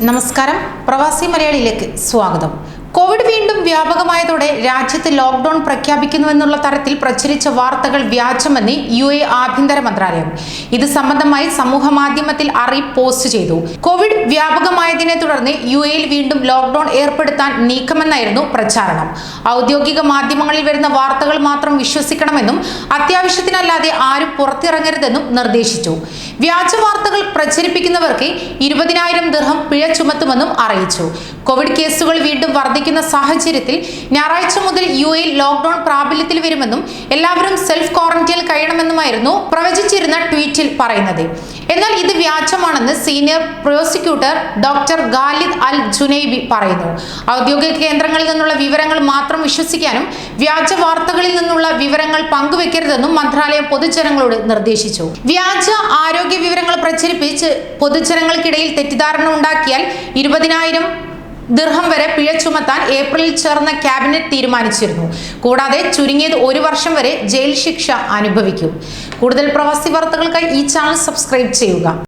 നമസ്കാരം. പ്രവാസി മലയാളിയിലേക്ക് സ്വാഗതം. കോവിഡ് വീണ്ടും വ്യാപകമായതോടെ രാജ്യത്ത് ലോക്ക്ഡൌൺ പ്രഖ്യാപിക്കുന്നുവെന്നുള്ള തരത്തിൽ പ്രചരിച്ച വാർത്തകൾ വ്യാജമെന്ന് യു എ ആഭ്യന്തര മന്ത്രാലയം. ഇത് സംബന്ധമായി സമൂഹ മാധ്യമത്തിൽ അറിയിപ്പ് പോസ്റ്റ് ചെയ്തു. കോവിഡ് വ്യാപകമായതിനെ തുടർന്ന് യു എയിൽ വീണ്ടും ലോക്ക്ഡൌൺ ഏർപ്പെടുത്താൻ നീക്കമെന്നായിരുന്നു പ്രചാരണം. ഔദ്യോഗിക മാധ്യമങ്ങളിൽ വരുന്ന വാർത്തകൾ മാത്രം വിശ്വസിക്കണമെന്നും അത്യാവശ്യത്തിനല്ലാതെ ആരും പുറത്തിറങ്ങരുതെന്നും നിർദ്ദേശിച്ചു. വ്യാജ വാർത്തകൾ പ്രചരിപ്പിക്കുന്നവർക്ക് ഇരുപതിനായിരം ദിർഹം പിഴ ചുമത്തുമെന്നും അറിയിച്ചു. കോവിഡ് കേസുകൾ വീണ്ടും വർദ്ധിക്കുന്ന സാഹചര്യത്തിൽ ഞായറാഴ്ച മുതൽ യു എയിൽ ലോക്ക്ഡൌൺ പ്രാബല്യത്തിൽ വരുമെന്നും എല്ലാവരും സെൽഫ് ക്വാറന്റൈനിൽ കഴിയണമെന്നുമായിരുന്നു പ്രവചിച്ചിരുന്ന ട്വീറ്റിൽ പറയുന്നത്. എന്നാൽ ഇത് വ്യാജമാണെന്ന് senior prosecutor doctor Khalid Al Junaibi പറയുന്നു. ഔദ്യോഗിക കേന്ദ്രങ്ങളിൽ നിന്നുള്ള വിവരങ്ങൾ മാത്രം വിശ്വസിക്കാനും വ്യാജ വാർത്തകളിൽ നിന്നുള്ള വിവരങ്ങൾ പങ്കുവെക്കരുതെന്നും മന്ത്രാലയം പൊതുജനങ്ങളോട് നിർദ്ദേശിച്ചു. വ്യാജ ആരോഗ്യ വിവരങ്ങൾ പ്രചരിപ്പിച്ച് പൊതുജനങ്ങൾക്കിടയിൽ തെറ്റിദ്ധാരണ ഉണ്ടാക്കിയാൽ ഇരുപതിനായിരം ദിർഹം വരെ പിഴ ചുമത്താൻ ഏപ്രിലിൽ ചേർന്ന ക്യാബിനറ്റ് തീരുമാനിച്ചിരുന്നു. കൂടാതെ ചുരുങ്ങിയത് ഒരു വർഷം വരെ ജയിൽ ശിക്ഷ അനുഭവിക്കും. കൂടുതൽ പ്രവാസി വാർത്തകൾക്കായി ഈ ചാനൽ സബ്സ്ക്രൈബ് ചെയ്യുക.